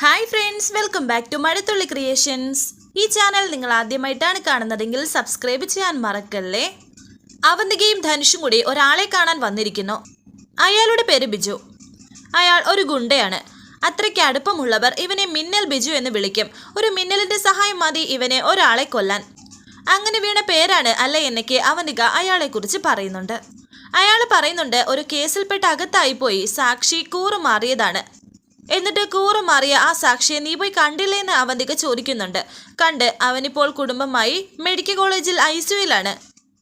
Hi friends welcome back to Mazhathulli creations ഈ channel നിങ്ങൾ ആദ്യമായിട്ടാണ് കാണുന്നതെങ്കിൽ സബ്സ്ക്രൈബ് ചെയ്യാൻ മറക്കല്ലേ? അവന്തികയും ധനുഷും കൂടി ഒരാളെ കാണാൻ വന്നിരിക്കുന്നു. അയാളുടെ പേര് ബിജു. അയാൾ ഒരു ഗുണ്ടയാണ്. അത്രയ്ക്ക് അടുപ്പമുള്ളവർ ഇവനെ മിന്നൽ ബിജു എന്ന് വിളിക്കും. ഒരു മിന്നലിന്റെ സഹായം മതി ഇവനെ ഒരാളെ കൊല്ലാൻ. അങ്ങനെ വീണ പേരാണ് അല്ല എന്നൊക്കെ അവനിക അയാളെക്കുറിച്ച് പറയുന്നുണ്ട്. അയാൾ പറയുന്നുണ്ട് ഒരു കേസിൽപ്പെട്ട് അകത്തായി പോയി. സാക്ഷി കൂറുമാറിയതാണ്. എന്നിട്ട് കൂറുമാറിയ ആ സാക്ഷിയെ നീ പോയി കണ്ടില്ലേന്ന് അവന്തിക ചോദിക്കുന്നുണ്ട്. കണ്ട് അവനിപ്പോൾ കുടുംബമായി മെഡിക്കൽ കോളേജിൽ ഐ സിയുയിലാണ്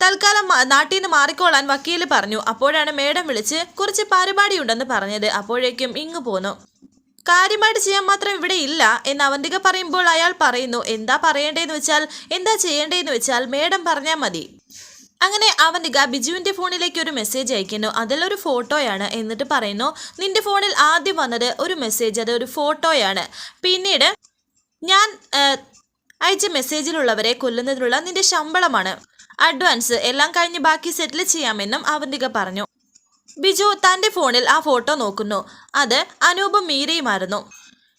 തൽക്കാലം നാട്ടിൽ നിന്ന് മാറിക്കോളാൻ വക്കീൽ പറഞ്ഞു. അപ്പോഴാണ് മേഡം വിളിച്ച് കുറച്ച് പരിപാടിയുണ്ടെന്ന് പറഞ്ഞത്. അപ്പോഴേക്കും ഇങ്ങു പോന്നു. കാര്യമായിട്ട് ചെയ്യാൻ മാത്രം ഇവിടെ ഇല്ല എന്ന് അവന്തിക പറയുമ്പോൾ അയാൾ പറയുന്നു എന്താ പറയേണ്ടതെന്ന് വെച്ചാൽ എന്താ ചെയ്യേണ്ടതെന്ന് വെച്ചാൽ മേഡം പറഞ്ഞാൽ മതി. അങ്ങനെ അവൻ ഗ ബിജുവിന്റെ ഫോണിലേക്ക് ഒരു മെസ്സേജ് അയക്കുന്നു. അതിലൊരു ഫോട്ടോയാണ് എന്നിട്ട് പറയുന്നു നിന്റെ ഫോണിൽ ആദ്യം വന്നത് ഒരു മെസ്സേജ് അത് ഒരു ഫോട്ടോയാണ് പിന്നീട് ഞാൻ അയച്ച മെസ്സേജിലുള്ളവരെ കൊല്ലുന്നതിനുള്ള നിന്റെ ശമ്പളമാണ്. അഡ്വാൻസ് എല്ലാം കഴിഞ്ഞ് ബാക്കി സെറ്റിൽ ചെയ്യാമെന്നും അവന്തിക പറഞ്ഞു. ബിജു തന്റെ ഫോണിൽ ആ ഫോട്ടോ നോക്കുന്നു. അത് അനൂപും മീരയുമായിരുന്നു.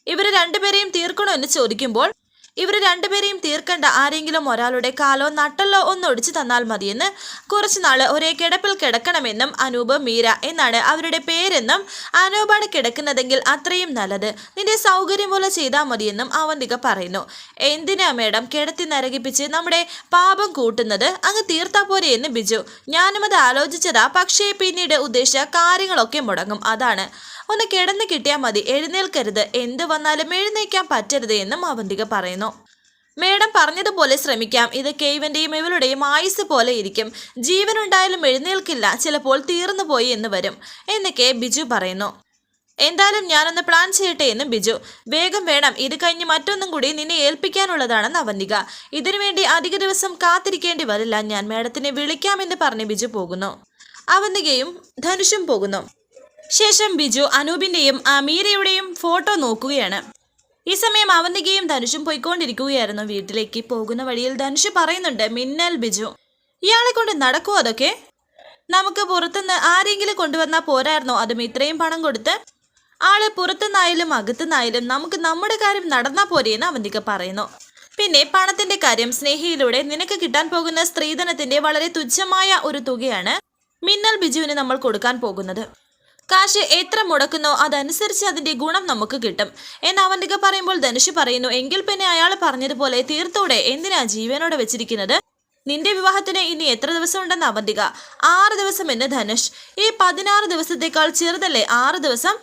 ഇവർ രണ്ടുപേരെയും തീർക്കണോ എന്ന് ചോദിക്കുമ്പോൾ ഇവർ രണ്ടുപേരെയും തീർക്കേണ്ട ആരെങ്കിലും ഒരാളുടെ കാലോ നട്ടല്ലോ ഒന്ന് ഒടിച്ചു തന്നാൽ മതിയെന്ന് കുറച്ചുനാൾ ഒരേ കിടപ്പിൽ കിടക്കണമെന്നും അനൂപ് മീര എന്നാണ് അവരുടെ പേരെന്നും അനൂപാണ് കിടക്കുന്നതെങ്കിൽ അത്രയും നല്ലത്. നിന്റെ സൗകര്യം പോലെ ചെയ്താൽ മതിയെന്നും അവന്തിക പറയുന്നു. എന്തിനാ മേഡം കിടത്തി നരകിപ്പിച്ച് നമ്മുടെ പാപം കൂട്ടുന്നത്? അങ്ങ് തീർത്താ പോരെ എന്ന് ബിജു. ഞാനും അത് ആലോചിച്ചതാ. പക്ഷേ പിന്നീട് ഉദ്ദേശിച്ച കാര്യങ്ങളൊക്കെ മുടങ്ങും. അതാണ്. ഒന്ന് കിടന്ന് കിട്ടിയാൽ മതി. എഴുന്നേൽക്കരുത്. എന്ത് വന്നാലും എഴുന്നേക്കാൻ പറ്റരുത് എന്നും അവന്തിക പറയുന്നു. മേഡം പറഞ്ഞതുപോലെ ശ്രമിക്കാം. ഇത് കെയ്വന്റെയും ഇവളുടെയും ആയുസ് പോലെ ഇരിക്കും. ജീവനുണ്ടായാലും എഴുന്നേൽക്കില്ല. ചിലപ്പോൾ തീർന്നു പോയി എന്ന് വരും. എന്നൊക്കെ ബിജു പറയുന്നു. എന്തായാലും ഞാനൊന്ന് പ്ലാൻ ചെയ്യട്ടെ എന്നും ബിജു. വേഗം വേണം. ഇത് കഴിഞ്ഞ് മറ്റൊന്നും കൂടി നിന്നെ ഏൽപ്പിക്കാനുള്ളതാണെന്ന് അവന്തിക. ഇതിനുവേണ്ടി അധിക ദിവസം കാത്തിരിക്കേണ്ടി വരില്ല. ഞാൻ മേഡത്തിനെ വിളിക്കാമെന്ന് പറഞ്ഞ് ബിജു പോകുന്നു. അവന്തികയും ധനുഷും പോകുന്നു. ശേഷം ബിജു അനൂപിന്റെയും ആ മീരയുടെയും ഫോട്ടോ നോക്കുകയാണ്. ഈ സമയം അവന്തികയും ധനുഷും പോയിക്കൊണ്ടിരിക്കുകയായിരുന്നു. വീട്ടിലേക്ക് പോകുന്ന വഴിയിൽ ധനുഷ് പറയുന്നുണ്ട് മിന്നൽ ബിജു ഇയാളെ കൊണ്ട് നടക്കുമോ അതൊക്കെ? നമുക്ക് പുറത്തുനിന്ന് ആരെങ്കിലും കൊണ്ടുവന്നാൽ പോരായിരുന്നോ? അതും ഇത്രയും പണം കൊടുത്ത് ആൾ പുറത്തുനിന്നായാലും അകത്തുനിന്നായാലും നമുക്ക് നമ്മുടെ കാര്യം നടന്നാൽ പോരെയെന്ന് അവന്തിക പറയുന്നു. പിന്നെ പണത്തിന്റെ കാര്യം സ്നേഹിയിലൂടെ നിനക്ക് കിട്ടാൻ പോകുന്ന സ്ത്രീധനത്തിന്റെ വളരെ തുച്ഛമായ ഒരു തുകയാണ് മിന്നൽ ബിജുവിന് നമ്മൾ കൊടുക്കാൻ പോകുന്നത്. കാശ് എത്ര മുടക്കുന്നോ അതനുസരിച്ച് അതിന്റെ ഗുണം നമുക്ക് കിട്ടും. എന്ന് അവന്തിക പറയുമ്പോൾ ധനുഷ് പറയുന്നു എങ്കിൽ പിന്നെ അയാൾ പറഞ്ഞതുപോലെ തീർത്തോടെ എന്തിനാ ജീവനോടെ വെച്ചിരിക്കുന്നത്? നിന്റെ വിവാഹത്തിന് ഇനി എത്ര ദിവസം ഉണ്ടെന്ന് അവന്തിക? ആറ് ദിവസം എന്ന് ധനുഷ്. ഈ പതിനാറ് ദിവസത്തേക്കാൾ ചെറുതല്ലേ ആറ് ദിവസം?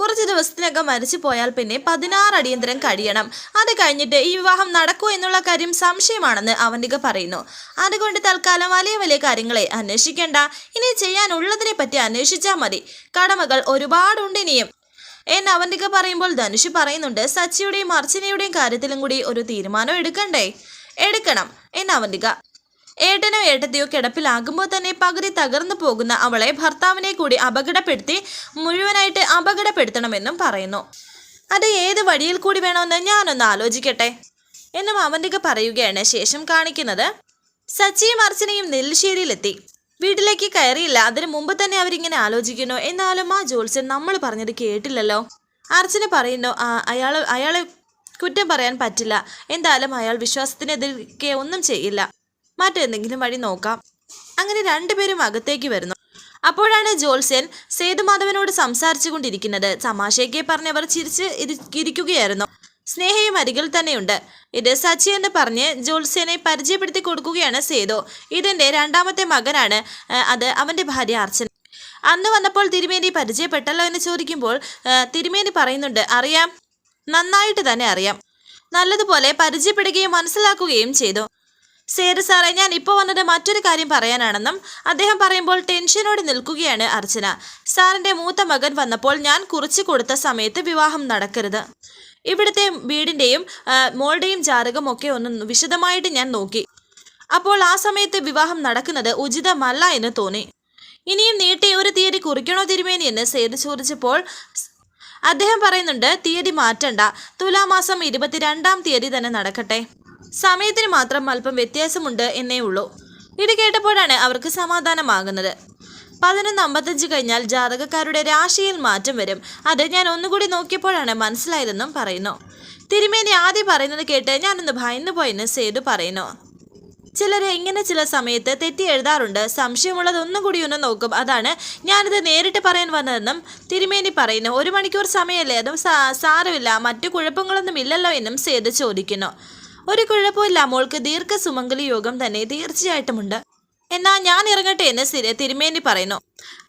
കുറച്ച് ദിവസത്തിനകം മരിച്ചു പോയാൽ പിന്നെ പതിനാറ് അടിയന്തരം കഴിയണം. അത് കഴിഞ്ഞിട്ട് ഈ വിവാഹം നടക്കൂ എന്നുള്ള കാര്യം സംശയമാണെന്ന് അവന്തിക പറയുന്നു. അതുകൊണ്ട് തൽക്കാലം വലിയ വലിയ കാര്യങ്ങളെ അന്വേഷിക്കേണ്ട. ഇനി ചെയ്യാനുള്ളതിനെ പറ്റി അന്വേഷിച്ചാൽ മതി. കടമകൾ ഒരുപാടുണ്ട് ഇനിയും. എന്ന് അവന്തിക പറയുമ്പോൾ ധനുഷ് പറയുന്നുണ്ട് സച്ചിയുടെയും അർച്ചനയുടെയും കാര്യത്തിലും കൂടി ഒരു തീരുമാനം എടുക്കണ്ടേ? എടുക്കണം എന്ന് അവന്തിക ഏട്ടനോ ഏട്ടത്തെയോ കിടപ്പിലാകുമ്പോൾ തന്നെ പകുതി തകർന്നു പോകുന്ന അവളെ ഭർത്താവിനെ കൂടി അപകടപ്പെടുത്തി മുഴുവനായിട്ട് അപകടപ്പെടുത്തണമെന്നും പറയുന്നു. അത് ഏത് വഴിയിൽ കൂടി വേണമെന്ന് ഞാനൊന്ന് ആലോചിക്കട്ടെ എന്നും അവന്തിക പറയുകയാണ്. ശേഷം കാണിക്കുന്നത് സച്ചിയും അർച്ചനയും നെല്ലിശ്ശേരിയിലെത്തി വീട്ടിലേക്ക് കയറിയില്ല. അതിനു മുമ്പ് തന്നെ അവരിങ്ങനെ ആലോചിക്കുന്നു. എന്നാലും ആ ജോത്സ്യൻ നമ്മൾ പറഞ്ഞത് കേട്ടില്ലല്ലോ. അർച്ചന പറയുന്നു അയാൾ അയാളെ കുറ്റം പറയാൻ പറ്റില്ല. എന്തായാലും അയാൾ വിശ്വാസത്തിനെതിരെ ഒന്നും ചെയ്യില്ല. മറ്റെന്തെങ്കിലും വഴി നോക്കാം. അങ്ങനെ രണ്ടുപേരും അകത്തേക്ക് വരുന്നു. അപ്പോഴാണ് ജോത്സ്യൻ സേതുമാധവനോട് സംസാരിച്ചു കൊണ്ടിരിക്കുന്നത് തമാശയ്ക്ക് പറഞ്ഞവർ ചിരിച്ച് ഇരി- ഇരിക്കുകയായിരുന്നു. സ്നേഹയും അരികിൽ തന്നെയുണ്ട്. ഇത് സച്ചി എന്ന് പറഞ്ഞ് ജോത്സ്യനെ പരിചയപ്പെടുത്തി കൊടുക്കുകയാണ് സേതു. ഇതിന്റെ രണ്ടാമത്തെ മകനാണ്. അത് അവന്റെ ഭാര്യ അർച്ചന. അന്ന് വന്നപ്പോൾ തിരുമേനി പരിചയപ്പെട്ടല്ലോ എന്ന് ചോദിക്കുമ്പോൾ തിരുമേനി പറയുന്നുണ്ട് അറിയാം. നന്നായിട്ട് തന്നെ അറിയാം. നല്ലതുപോലെ പരിചയപ്പെടുകയും മനസ്സിലാക്കുകയും ചെയ്തു. സേതു സാറേ ഞാൻ ഇപ്പോൾ വന്നത് മറ്റൊരു കാര്യം പറയാനാണെന്നും അദ്ദേഹം പറയുമ്പോൾ ടെൻഷനോടെ നിൽക്കുകയാണ് അർച്ചന. സാറിന്റെ മൂത്ത മകൻ വന്നപ്പോൾ ഞാൻ കുറിച്ചു കൊടുത്ത സമയത്ത് വിവാഹം നടക്കരുത്. ഇവിടുത്തെ വീടിന്റെയും മോളുടെയും ജാതകം ഒക്കെ ഒന്ന് വിശദമായിട്ട് ഞാൻ നോക്കി. അപ്പോൾ ആ സമയത്ത് വിവാഹം നടക്കുന്നത് ഉചിതമല്ല എന്ന് തോന്നി. ഇനിയും നീട്ടി ഒരു തീയതി കുറിക്കണോ തിരുമേനി എന്ന് സേതു ചോദിച്ചപ്പോൾ അദ്ദേഹം പറയുന്നുണ്ട് തീയതി മാറ്റണ്ട. തുലാമാസം ഇരുപത്തിരണ്ടാം തീയതി തന്നെ നടക്കട്ടെ. സമയത്തിന് മാത്രം അല്പം വ്യത്യാസമുണ്ട് എന്നേ ഉള്ളൂ. ഇത് കേട്ടപ്പോഴാണ് അവർക്ക് സമാധാനമാകുന്നത്. പതിനൊന്ന് അമ്പത്തഞ്ച് കഴിഞ്ഞാൽ ജാതകക്കാരുടെ രാശിയിൽ മാറ്റം വരും. അത് ഞാൻ ഒന്നുകൂടി നോക്കിയപ്പോഴാണ് മനസ്സിലായതെന്നും പറയുന്നു. തിരുമേനി ആദ്യം പറയുന്നത് കേട്ട് ഞാനൊന്ന് ഭയന്നു പോയെന്ന് സേതു പറയുന്നു. ചിലർ ഇങ്ങനെ ചില സമയത്ത് തെറ്റി എഴുതാറുണ്ട്. സംശയമുള്ളത് ഒന്നും കൂടി ഒന്ന് നോക്കും. അതാണ് ഞാനിത് നേരിട്ട് പറയാൻ വന്നതെന്നും തിരുമേനി പറയുന്നു. ഒരു മണിക്കൂർ സമയമല്ലേ? അതും സാരമില്ല. മറ്റു കുഴപ്പങ്ങളൊന്നും ഇല്ലല്ലോ എന്നും സേതു ചോദിക്കുന്നു. ഒരു കുഴപ്പമില്ല. മോൾക്ക് ദീർഘ സുമംഗലി യോഗം തന്നെ തീർച്ചയായിട്ടുമുണ്ട്. എന്നാ ഞാൻ ഇറങ്ങട്ടെ എന്ന് തിരുമേനി പറയുന്നു.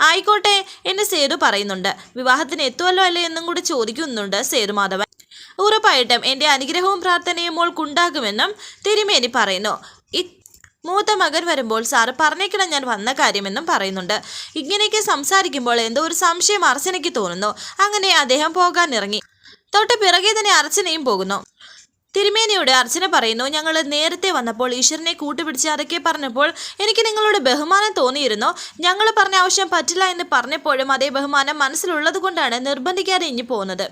ആയിക്കോട്ടെ എന്ന് സേതു പറയുന്നുണ്ട്. വിവാഹത്തിന് എത്തുമല്ലോ അല്ലേ എന്നും കൂടി ചോദിക്കുന്നുണ്ട് സേതുമാധവൻ. ഉറപ്പായിട്ടും എന്റെ അനുഗ്രഹവും പ്രാർത്ഥനയും മോൾക്കുണ്ടാകുമെന്നും തിരുമേനി പറയുന്നു. മൂത്ത മകൻ വരുമ്പോൾ സാറ് പറഞ്ഞേക്കണം ഞാൻ വന്ന കാര്യമെന്നും പറയുന്നുണ്ട്. ഇങ്ങനെയൊക്കെ സംസാരിക്കുമ്പോൾ എന്തോ ഒരു സംശയം അർച്ചനയ്ക്ക് തോന്നുന്നു. അങ്ങനെ അദ്ദേഹം പോകാനിറങ്ങി തൊട്ട് പിറകെ തന്നെ അർച്ചനയും പോകുന്നു. തിരുമേനിയോട് അർച്ചന പറയുന്നു ഞങ്ങൾ നേരത്തെ വന്നപ്പോൾ ഈശ്വരനെ കൂട്ടുപിടിച്ച് അതൊക്കെ പറഞ്ഞപ്പോൾ എനിക്ക് നിങ്ങളോട് ബഹുമാനം തോന്നിയിരുന്നു. ഞങ്ങൾ പറഞ്ഞ ആവശ്യം പറ്റില്ല എന്ന് പറഞ്ഞപ്പോഴും അതേ ബഹുമാനം മനസ്സിലുള്ളത് കൊണ്ടാണ് നിർബന്ധിക്കാതെ ഇഞ്ഞു പോകുന്നത്.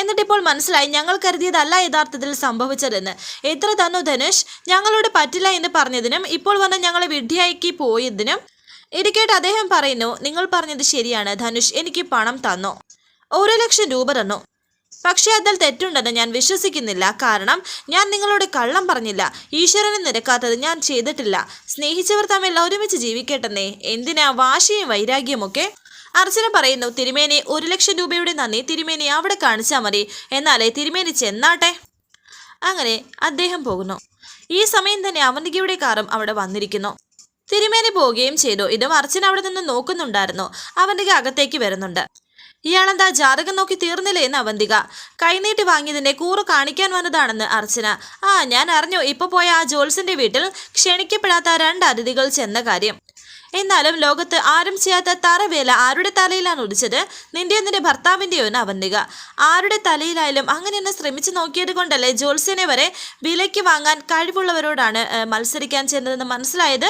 എന്നിട്ടിപ്പോൾ മനസ്സിലായി ഞങ്ങൾ കരുതിയതല്ല യഥാർത്ഥത്തിൽ സംഭവിച്ചതെന്ന്. എത്ര തന്നു ധനുഷ്? ഞങ്ങളോട് പറ്റില്ല എന്ന് പറഞ്ഞതിനും ഇപ്പോൾ വന്ന് ഞങ്ങളെ വിഡ്ഢിയാക്കി പോയതിനും ഇത് കേട്ട് അദ്ദേഹം പറയുന്നു നിങ്ങൾ പറഞ്ഞത് ശരിയാണ് ധനുഷ് എനിക്ക് പണം തന്നു. ഒരു ലക്ഷം രൂപ തന്നു. പക്ഷേ അതിൽ തെറ്റുണ്ടെന്ന് ഞാൻ വിശ്വസിക്കുന്നില്ല. കാരണം ഞാൻ നിങ്ങളോട് കള്ളം പറഞ്ഞില്ല. ഈശ്വരനെ നിരക്കാത്തത് ഞാൻ ചെയ്തിട്ടില്ല. സ്നേഹിച്ചവർ തമ്മിൽ ഒരുമിച്ച് ജീവിക്കട്ടെന്നേ. എന്തിനാ വാശിയും വൈരാഗ്യമൊക്കെ അർച്ചന പറയുന്നു തിരുമേനി ഒരു ലക്ഷം രൂപയുടെ നന്ദി. തിരുമേനി അവിടെ കാണിച്ചാൽ മതി. എന്നാലേ തിരുമേനി ചെന്നാട്ടെ. അങ്ങനെ അദ്ദേഹം പോകുന്നു. ഈ സമയം തന്നെ അവന്തികയുടെ കാറും അവിടെ വന്നിരിക്കുന്നു. തിരുമേനി പോവുകയും ചെയ്തു. ഇതും അർച്ചന അവിടെ നിന്ന് നോക്കുന്നുണ്ടായിരുന്നു. അവന്തിക അകത്തേക്ക് വരുന്നുണ്ട്. ഇയാളെന്താ ജാതകം നോക്കി തീർന്നില്ലേ എന്ന് അവന്തിക കൈനീട്ടി വാങ്ങിയതിന്റെ കൂറ് കാണിക്കാൻ വന്നതാണെന്ന് അർച്ചന. ആ ഞാൻ അറിഞ്ഞു. ഇപ്പൊ പോയ ആ ജോൽസിന്റെ വീട്ടിൽ ക്ഷണിക്കപ്പെടാത്ത രണ്ട് അതിഥികൾ ചെന്ന കാര്യം. എന്നാലും ലോകത്ത് ആരും ചെയ്യാത്ത തറവേല ആരുടെ തലയിലാണ് ഉദിച്ചത് നിന്റെയോ നിന്റെ ഭർത്താവിന്റെയോ എന്ന് അവന്തിക. ആരുടെ തലയിലായാലും അങ്ങനെയൊന്ന് ശ്രമിച്ചു നോക്കിയത് കൊണ്ടല്ലേ ജോത്സ്യനെ വരെ വിലയ്ക്ക് വാങ്ങാൻ കഴിവുള്ളവരോടാണ് മത്സരിക്കാൻ ചെന്നതെന്ന് മനസ്സിലായത്?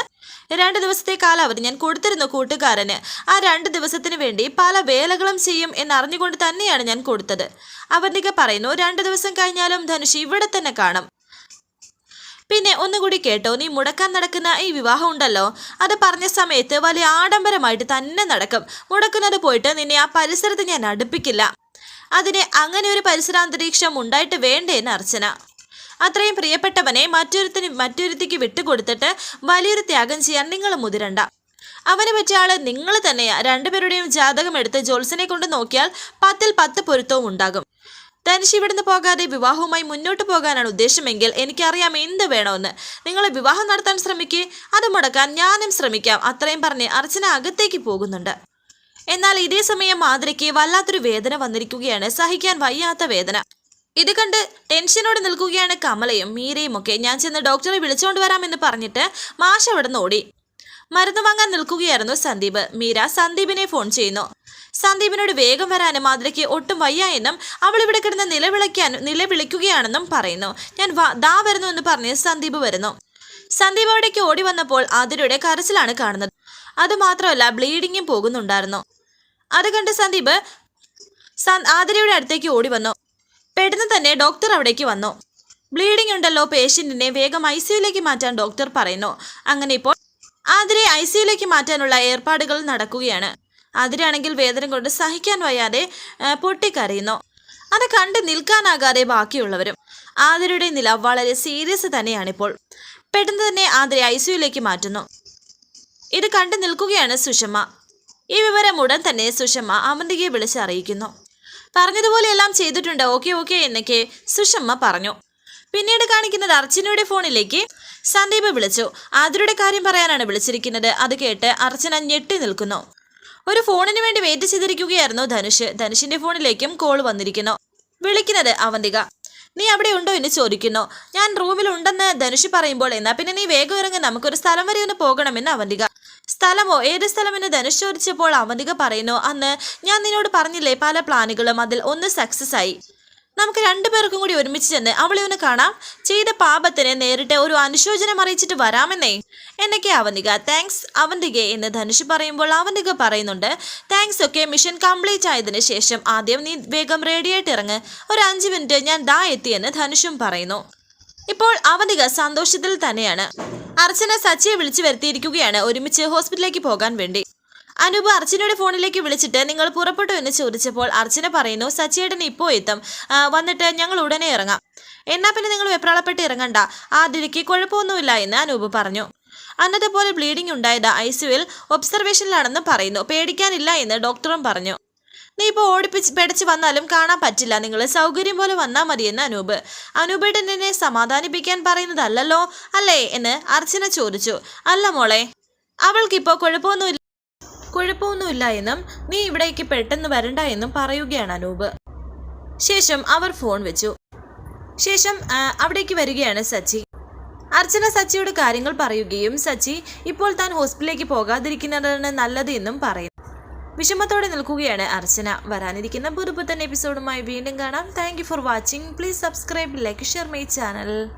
രണ്ട് ദിവസത്തെ കാലാവധി ഞാൻ കൊടുത്തിരുന്നു കൂട്ടുകാരന്. ആ രണ്ട് ദിവസത്തിന് വേണ്ടി പല വേലകളും ചെയ്യും എന്നറിഞ്ഞുകൊണ്ട് തന്നെയാണ് ഞാൻ കൊടുത്തത്. അവന്തിക പറയുന്നു രണ്ട് ദിവസം കഴിഞ്ഞാലും ധനുഷ് ഇവിടെ തന്നെ കാണും. പിന്നെ ഒന്നുകൂടി കേട്ടോ നീ മുടക്കാൻ നടക്കുന്ന ഈ വിവാഹം ഉണ്ടല്ലോ. അത് പറഞ്ഞ സമയത്ത് വലിയ ആഡംബരമായിട്ട് തന്നെ നടക്കും. മുടക്കുന്നത് പോയിട്ട് നിന്നെ ആ പരിസരത്ത് ഞാൻ അടുപ്പിക്കില്ല. അതിന് അങ്ങനെ ഒരു പരിസരാന്തരീക്ഷം ഉണ്ടായിട്ട് വേണ്ടേ എന്ന് അർച്ചന. അത്രയും പ്രിയപ്പെട്ടവനെ മറ്റൊരുത്തിന് മറ്റൊരുത്തിക്ക് വിട്ടുകൊടുത്തിട്ട് വലിയൊരു ത്യാഗം ചെയ്യാൻ നിങ്ങൾ മുതിരണ്ട. അവനെ പറ്റിയ ആൾ നിങ്ങൾ തന്നെയാ. രണ്ടുപേരുടെയും ജാതകം എടുത്ത് ജോത്സനെ കൊണ്ട് നോക്കിയാൽ പത്തിൽ പത്ത് പൊരുത്തവും ഉണ്ടാകും. ധനുഷ് ഇവിടുന്ന് പോകാതെ വിവാഹവുമായി മുന്നോട്ട് പോകാനാണ് ഉദ്ദേശമെങ്കിൽ എനിക്കറിയാം എന്ത് വേണമെന്ന്. നിങ്ങളെ വിവാഹം നടത്താൻ ശ്രമിക്കേ അത് മുടക്കാൻ ഞാനും ശ്രമിക്കാം അത്രയും പറഞ്ഞ് അർച്ചന അകത്തേക്ക് പോകുന്നുണ്ട്. എന്നാൽ ഇതേ സമയം മാതിരയ്ക്ക് വല്ലാത്തൊരു വേദന വന്നിരിക്കുകയാണ്. സഹിക്കാൻ വയ്യാത്ത വേദന. ഇത് കണ്ട് ടെൻഷനോടെ നിൽക്കുകയാണ് കമലയും മീരയും ഒക്കെ. ഞാൻ ചെന്ന് ഡോക്ടറെ വിളിച്ചുകൊണ്ട് വരാമെന്ന് പറഞ്ഞിട്ട് മാഷ് അവിടെ നിന്ന് ഓടി. മരുന്ന് വാങ്ങാൻ നിൽക്കുകയായിരുന്നു സന്ദീപ്. മീര സന്ദീപിനെ ഫോൺ ചെയ്യുന്നു. സന്ദീപിനോട് വേഗം വരാനും മാതിരയ്ക്ക് ഒട്ടും വയ്യ എന്നും അവൾ ഇവിടെ കിടന്ന് നിലവിളിക്കാൻ നിലവിളിക്കുകയാണെന്നും പറയുന്നു. ഞാൻ ദാ വരുന്നു എന്ന് പറഞ്ഞ് സന്ദീപ് വരുന്നു. സന്ദീപ് അവിടേക്ക് ഓടി വന്നപ്പോൾ ആതിരയുടെ കരച്ചിലാണ് കാണുന്നത്. അത് മാത്രമല്ല ബ്ലീഡിങ്ങും പോകുന്നുണ്ടായിരുന്നു. അത് കണ്ട് സന്ദീപ് ആതിരയുടെ അടുത്തേക്ക് ഓടി വന്നു. പെട്ടെന്ന് തന്നെ ഡോക്ടർ അവിടേക്ക് വന്നു. ബ്ലീഡിംഗ് ഉണ്ടല്ലോ പേഷ്യന്റിനെ വേഗം ഐ സിയുലേക്ക് മാറ്റാൻ ഡോക്ടർ പറയുന്നു. അങ്ങനെ ഇപ്പോൾ ആതിരെ ഐ സിയുലേക്ക് മാറ്റാനുള്ള ഏർപ്പാടുകൾ നടക്കുകയാണ്. ആതിരയാണെങ്കിൽ വേദന കൊണ്ട് സഹിക്കാൻ വയ്യാതെ പൊട്ടിക്കരയുന്നു. അത് കണ്ട് നിൽക്കാനാകാതെ ബാക്കിയുള്ളവരും. ആതിരയുടെ നില വളരെ സീരിയസ് തന്നെയാണിപ്പോൾ. പെട്ടെന്ന് തന്നെ ആതിരെ ഐ സിയുലേക്ക് മാറ്റുന്നു. ഇത് കണ്ട് നിൽക്കുകയാണ് സുഷമ്മ ഈ വിവരം ഉടൻ തന്നെ സുഷമ്മ അമന്തികയെ വിളിച്ച് അറിയിക്കുന്നു. പറഞ്ഞതുപോലെ എല്ലാം ചെയ്തിട്ടുണ്ട്. ഓക്കെ ഓക്കെ എന്നൊക്കെ സുഷമ്മ പറഞ്ഞു. പിന്നീട് കാണിക്കുന്നത് അർച്ചനയുടെ ഫോണിലേക്ക് സന്ദീപ് വിളിച്ചു. ആതിരയുടെ കാര്യം പറയാനാണ് വിളിച്ചിരിക്കുന്നത്. അത് കേട്ട് അർച്ചന ഞെട്ടി നിൽക്കുന്നു. ഒരു ഫോണിന് വേണ്ടി വെയിറ്റ് ചെയ്തിരിക്കുകയായിരുന്നു ധനുഷ്. ധനുഷിന്റെ ഫോണിലേക്കും കോൾ വന്നിരിക്കുന്നു. വിളിക്കുന്നത് അവന്തിക. നീ അവിടെ ഉണ്ടോ? എന്ന് ചോദിക്കുന്നു. ഞാൻ റൂമിൽ ഉണ്ടെന്ന് ധനുഷ് പറയുമ്പോൾ എന്നാ പിന്നെ നീ വേഗം ഇറങ്ങി. നമുക്കൊരു സ്ഥലം വരെ ഒന്ന് പോകണമെന്ന് അവന്തിക. സ്ഥലമോ? ഏത് സ്ഥലമെന്ന് ധനുഷ് ചോദിച്ചപ്പോൾ അവന്തിക പറയുന്നു. അന്ന് ഞാൻ നിന്നോട് പറഞ്ഞില്ലേ പല പ്ലാനുകളും അതിൽ ഒന്ന് സക്സസ് ആയി. നമുക്ക് രണ്ടുപേർക്കും കൂടി ഒരുമിച്ച് ചെന്ന് അവളെ ഒന്ന് കാണാം. ചെയ്ത പാപത്തിനെ നേരിട്ട് ഒരു അനുശോചനം അറിയിച്ചിട്ട് വരാമെന്നേ. എന്നൊക്കെ അവന്തിക താങ്ക്സ് അവന്തിക എന്ന് ധനുഷ് പറയുമ്പോൾ അവന്തിക പറയുന്നുണ്ട് താങ്ക്സ് ഒക്കെ മിഷൻ കംപ്ലീറ്റ് ആയതിന് ശേഷം ആദ്യം നീ വേഗം റെഡിയായിട്ട് ഇറങ്ങ്. ഒരു അഞ്ച് മിനിറ്റ് ഞാൻ ദാ എത്തിയെന്ന് ധനുഷും പറയുന്നു. ഇപ്പോൾ അവന്തിക സന്തോഷത്തിൽ തന്നെയാണ്. അർച്ചന സച്ചിയെ വിളിച്ചു വരുത്തിയിരിക്കുകയാണ് ഒരുമിച്ച് ഹോസ്പിറ്റലിലേക്ക് പോകാൻ വേണ്ടി. അനൂപ് അർച്ചനയുടെ ഫോണിലേക്ക് വിളിച്ചിട്ട് നിങ്ങൾ പുറപ്പെട്ടു എന്ന് ചോദിച്ചപ്പോൾ അർച്ചന പറയുന്നു സച്ചിയേട്ടൻ ഇപ്പോൾ എത്തും. വന്നിട്ട് ഞങ്ങൾ ഉടനെ ഇറങ്ങാം. എന്നാ പിന്നെ നിങ്ങൾ വെപ്രാളപ്പെട്ട് ഇറങ്ങണ്ട. ആതിരയ്ക്ക് കുഴപ്പമൊന്നുമില്ല എന്ന് അനൂപ് പറഞ്ഞു. അന്നത്തെ പോലെ ബ്ലീഡിംഗ് ഉണ്ടായത് ഐ സിയുവിൽ ഒബ്സർവേഷനിലാണെന്ന് പറയുന്നു. പേടിക്കാനില്ല എന്ന് ഡോക്ടറും പറഞ്ഞു. നീ ഇപ്പോൾ ഓടിപ്പിച്ച് പെടച്ച് വന്നാലും കാണാൻ പറ്റില്ല. നിങ്ങൾ സൗകര്യം പോലെ വന്നാൽ മതിയെന്ന് അനൂപ്. അനൂപേട്ടൻ എന്നെ സമാധാനിപ്പിക്കാൻ പറയുന്നതല്ലല്ലോ അല്ലേ? എന്ന് അർച്ചന ചോദിച്ചു. അല്ല മോളെ അവൾക്കിപ്പോൾ കുഴപ്പമൊന്നുമില്ല കുഴപ്പമൊന്നുമില്ല എന്നും നീ ഇവിടേക്ക് പെട്ടെന്ന് വരണ്ട എന്നും പറയുകയാണ് അനൂപ്. ശേഷം അവർ ഫോൺ വെച്ചു. ശേഷം അവിടേക്ക് വരികയാണ് സച്ചി. അർച്ചന സച്ചിയോട് കാര്യങ്ങൾ പറയുകയും സച്ചി ഇപ്പോൾ താൻ ഹോസ്പിറ്റലിലേക്ക് പോകാതിരിക്കുന്നതാണ് നല്ലത് എന്നും പറയുന്നു. വിഷമത്തോടെ നിൽക്കുകയാണ് അർച്ചന. വരാനിരിക്കുന്ന പുതുപുത്തൻ എപ്പിസോഡുമായി വീണ്ടും കാണാം. Thank for watching please subscribe like share my channel